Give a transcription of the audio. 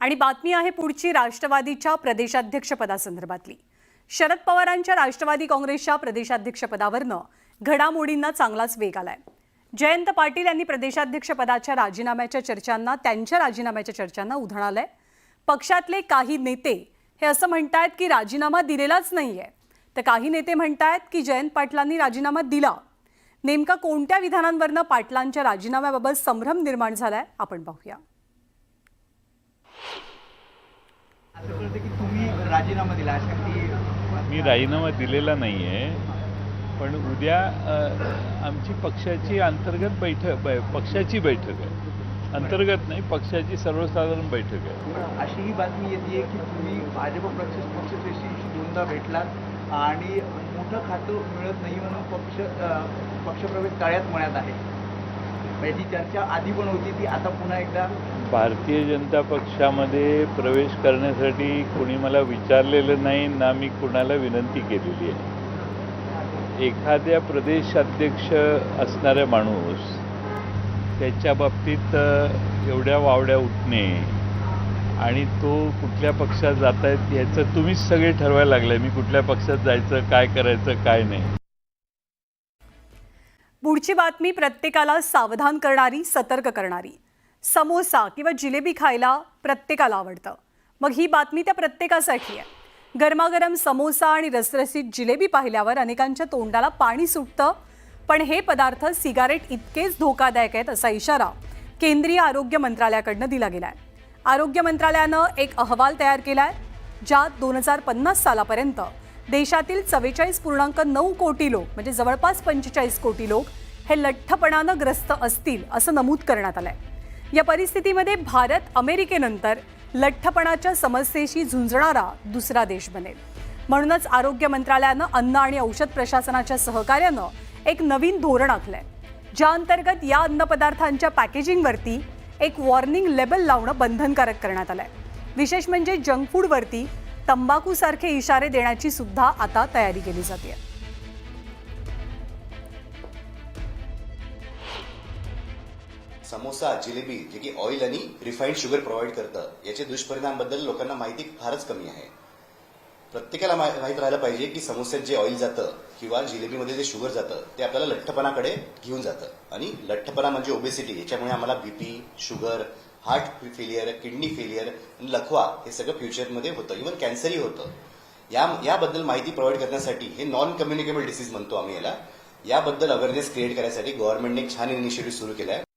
आणि बातमी आहे पुढची राष्ट्रवादीच्या प्रदेशाध्यक्षपदासंदर्भातली. शरद पवारांच्या राष्ट्रवादी काँग्रेसच्या प्रदेशाध्यक्षपदावरनं घडामोडींना चांगलाच वेग आलाय. जयंत पाटील यांनी प्रदेशाध्यक्षपदाच्या राजीनाम्याच्या चर्चांना त्यांच्या राजीनाम्याच्या चर्चांना उधाण आलंय पक्षातले काही नेते हे असं म्हणतायत की राजीनामा दिलेलाच नाहीये. तर काही नेते म्हणतायत की जयंत पाटलांनी राजीनामा दिला. नेमका कोणत्या विधानांवरनं पाटलांच्या राजीनाम्याबाबत संभ्रम निर्माण झालाय आपण पाहूया असं कळतं की तुम्ही राजीनामा दिला अशा की मी राजीनामा दिलेला नाही आहे पण उद्या आमची पक्षाची अंतर्गत बैठक पक्षाची बैठक आहे. अंतर्गत नाही पक्षाची सर्वसाधारण बैठक आहे. अशी ही बातमी येते की तुम्ही भाजप पक्ष पक्षश्रेष्ठींशी दोनदा भेटलात आणि मोठं खातं मिळत नाही म्हणून पक्ष पक्षप्रवेश तळ्यात मळ्यात आहे. याची चर्चा आधी पण होती ती आता पुन्हा एकदा भारतीय जनता पक्षामध्ये प्रवेश करण्यासाठी कोणी मला विचारलेलं नाही ना मी कुणाला विनंती केलेली आहे. एखाद्या प्रदेशाध्यक्ष असणारा माणूस त्याच्या बाबतीत एवढ्या वावड्या उठणे आणि तो कुठल्या पक्षात जात आहेत ह्याचं तुम्हीच सगळे ठरवायला लागलाय मी कुठल्या पक्षात जायचं काय करायचं काय नाही. पुढची बातमी प्रत्येकाला सावधान करणारी सतर्क करणारी. समोसा किंवा जिलेबी खायला प्रत्येकाला आवडतं. मग ही बातमी त्या प्रत्येकासाठी आहे. गरमागरम समोसा आणि रसरसीत जिलेबी पाहिल्यावर अनेकांच्या तोंडाला पाणी सुटतं. पण हे पदार्थ सिगारेट इतकेच धोकादायक आहेत असा इशारा केंद्रीय आरोग्य मंत्रालयाकडनं दिला गेला आहे आरोग्य मंत्रालयानं एक अहवाल तयार केला आहे ज्यात दोन हजार पन्नास सालापर्यंत देशातील चव्वेचाळीस पूर्णांक नऊ कोटी लोक म्हणजे जवळपास पंचेचाळीस कोटी लोक हे लठ्ठपणानं ग्रस्त असतील असं नमूद करण्यात आलं आहे या परिस्थितीमध्ये भारत अमेरिकेनंतर लठ्ठपणाच्या समस्येशी झुंजणारा दुसरा देश बनेल. म्हणूनच आरोग्य मंत्रालयानं अन्न आणि औषध प्रशासनाच्या सहकार्यानं एक नवीन धोरण आखलंय ज्या अंतर्गत या अन्नपदार्थांच्या पॅकेजिंगवरती एक वॉर्निंग लेबल लावणं बंधनकारक करण्यात आलंय. विशेष म्हणजे जंक फूडवरती तंबाखूसारखे इशारे देण्याची सुद्धा आता तयारी केली जाते समोसा जिलेबी जे की ऑइल आणि रिफाईंड शुगर प्रोव्हाइड करतं याचे दुष्परिणामबद्दल लोकांना माहिती फारच कमी आहे. प्रत्येकाला मा- माहीत राहिलं पाहिजे की समोस्यात जे ऑइल जातं किंवा जिलेबीमध्ये जे शुगर जातं ते आपल्याला लठ्ठपणाकडे घेऊन जातं. आणि लठ्ठपणा म्हणजे ओबेसिटी याच्यामुळे आम्हाला BP sugar heart failure kidney failure आणि लखवा हे सगळं फ्युचरमध्ये होतं. इव्हन कॅन्सरही होतं. या याबद्दल माहिती प्रोव्हाइड करण्यासाठी हे नॉन कम्युनिकेबल डिसीज म्हणतो आम्ही याला. याबद्दल अवेअरनेस क्रिएट करण्यासाठी गव्हर्नमेंटने एक छान इनिशिएटिव्ह सुरू केला आहे